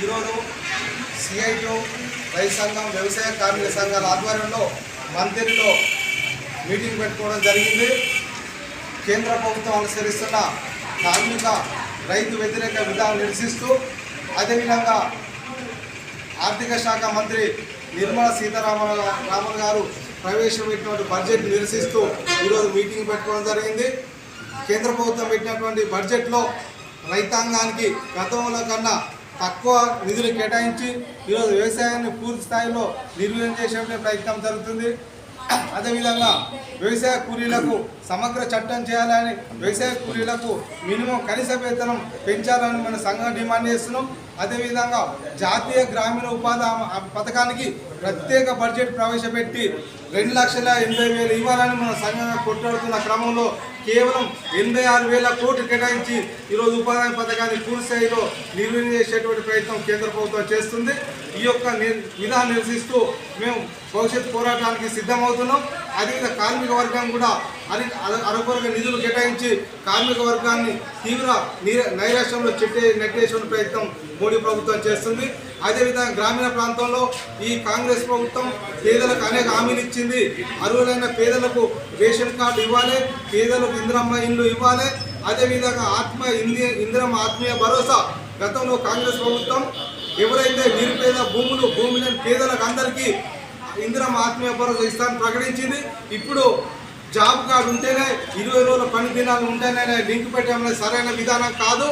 ఈరోజు సిఐటు రైతు సంఘం వ్యవసాయ కార్మిక సంఘాల ఆధ్వర్యంలో మంత్రిలో మీటింగ్ పెట్టుకోవడం జరిగింది. కేంద్ర ప్రభుత్వం అనుసరిస్తున్న కార్మిక రైతు వ్యతిరేక విధానం నిరసిస్తూ అదేవిధంగా ఆర్థిక శాఖ మంత్రి నిర్మలా సీతారామన్ రామన్ గారు ప్రవేశపెట్టినటువంటి బడ్జెట్ నిరసిస్తూ ఈరోజు మీటింగ్ పెట్టుకోవడం జరిగింది. కేంద్ర ప్రభుత్వం పెట్టినటువంటి బడ్జెట్లో రైతాంగానికి గతంలో కన్నా తక్కువ నిధులు కేటాయించి ఈరోజు వ్యవసాయాన్ని పూర్తి స్థాయిలో నిర్వహణ చేసే ప్రయత్నం జరుగుతుంది. అదేవిధంగా వ్యవసాయ కూలీలకు సమగ్ర చట్టం చేయాలని వ్యవసాయ కూలీలకు మినిమం కనీస వేతనం పెంచాలని మన సంఘం డిమాండ్ చేస్తున్నాం. అదేవిధంగా జాతీయ గ్రామీణ ఉపాధి పథకానికి ప్రత్యేక బడ్జెట్ ప్రవేశపెట్టి రెండు లక్షల ఎనభై వేలు ఇవ్వాలని మన సంఘంగా కొట్లాడుతున్న క్రమంలో కేవలం ఎనభై ఆరు వేల కోట్లు కేటాయించి ఈరోజు ఉపాధి పథకాన్ని పూర్తి స్థాయిలో నిర్వహణ చేసేటువంటి ప్రయత్నం కేంద్ర ప్రభుత్వం చేస్తుంది. ఈ యొక్క ని- విధానం నిరసిస్తూ మేము భవిష్యత్ పోరాటానికి సిద్ధమవుతున్నాం. అదేవిధంగా కార్మిక వర్గాన్ని కూడా అది అరకొరగా నిధులు కేటాయించి కార్మిక వర్గాన్ని తీవ్ర నైరాశ్యంలో చెట్టే నెట్టేసిన ప్రయత్నం మోడీ ప్రభుత్వం చేస్తుంది. అదేవిధంగా గ్రామీణ ప్రాంతంలో ఈ కాంగ్రెస్ ప్రభుత్వం పేదలకు అనేక హామీలు ఇచ్చింది. అర్హులైన పేదలకు రేషన్ కార్డు ఇవ్వాలి పేదలకు ఇందిరమ్మ ఇల్లు ఇవ్వాలి. అదేవిధంగా ఆత్మ ఇంది ఇందిరమ్మ ఆత్మీయ భరోసా. గతంలో కాంగ్రెస్ ప్రభుత్వం ఎవరైతే నిరుపేద భూములు భూమి లేని పేదలకు అందరికీ ఇందిరా ఆత్మీయ భరోసా ఇస్తానని ప్రకటించింది. ఇప్పుడు జాబ్ కార్డు ఉంటేనే ఇరవై రోజుల పని దినాలు ఉంటేనే లింక్ పెట్టడం సరైన విధానం కాదు.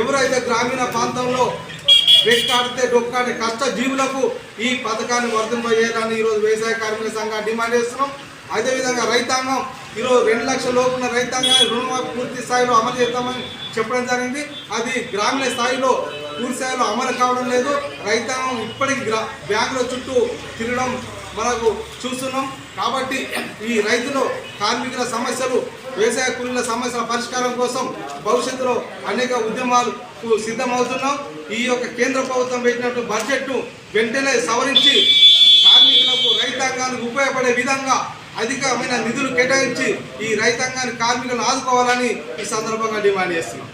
ఎవరైతే గ్రామీణ ప్రాంతంలో వెక్కాడితే డొక్కాడే కష్ట జీవులకు ఈ పథకాన్ని వర్తింపజేయాలని ఈరోజు వ్యవసాయ కార్మిక సంఘం డిమాండ్ చేస్తున్నాం. అదేవిధంగా రైతాంగం ఈరోజు రెండు లక్షల లోపున్న రైతాంగాన్ని రుణమాఫీ పూర్తి స్థాయిలో అమలు చేద్దామని చెప్పడం జరిగింది. అది గ్రామీణ స్థాయిలో పూర్తి స్థాయిలో అమలు కావడం లేదు. రైతాంగం ఇప్పటికి గ్రా బ్యాంకుల చుట్టూ తిరగడం మనకు చూస్తున్నాం. కాబట్టి ఈ రైతులు కార్మికుల సమస్యలు వ్యవసాయ కూలీల సమస్యల పరిష్కారం కోసం భవిష్యత్తులో అనేక ఉద్యమాలకు సిద్ధమవుతున్నాం. ఈ యొక్క కేంద్ర ప్రభుత్వం పెట్టినట్టు బడ్జెట్ను వెంటనే సవరించి కార్మికులకు రైతాంగానికి ఉపయోగపడే విధంగా అధికమైన నిధులు కేటాయించి ఈ రైతాంగాన్ని కార్మికులను ఆదుకోవాలని ఈ సందర్భంగా డిమాండ్ చేస్తున్నాం.